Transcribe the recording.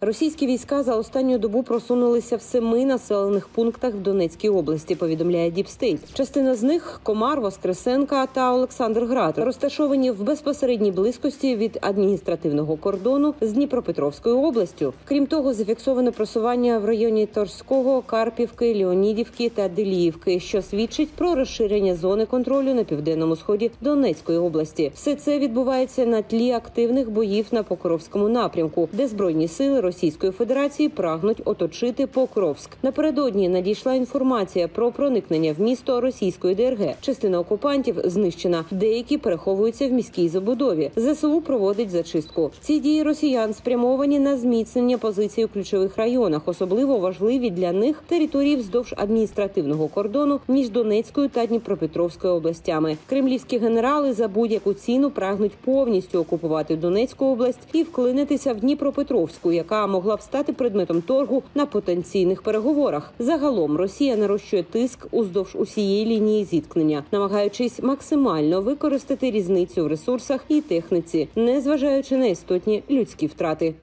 Російські війська за останню добу просунулися в семи населених пунктах в Донецькій області. Повідомляє Діпстейт. Частина з них Комар, Воскресенка та Олександрград розташовані в безпосередній близькості від адміністративного кордону з Дніпропетровською областю. Крім того, зафіксовано просування в районі Торського, Карпівки, Леонідівки та Деліївки, що свідчить про розширення зони контролю на південному сході Донецької області. Все це відбувається на тлі активних боїв на Покровському напрямку, де збройні сили Російської Федерації прагнуть оточити Покровськ. Напередодні надійшла інформація про проникнення в місто російської ДРГ. Частина окупантів знищена, деякі переховуються в міській забудові. ЗСУ проводить зачистку. Ці дії росіян спрямовані на зміцнення позицій у ключових районах, особливо важливі для них території вздовж адміністративного кордону між Донецькою та Дніпропетровською областями. Кремлівські генерали за будь-яку ціну прагнуть повністю окупувати Донецьку область і вклинитися в Дніпропетровську, яка могла б стати предметом торгу на потенційних переговорах. Загалом Росія нарощує тиск уздовж усієї лінії зіткнення, намагаючись максимально використати різницю в ресурсах і техніці, незважаючи на істотні людські втрати.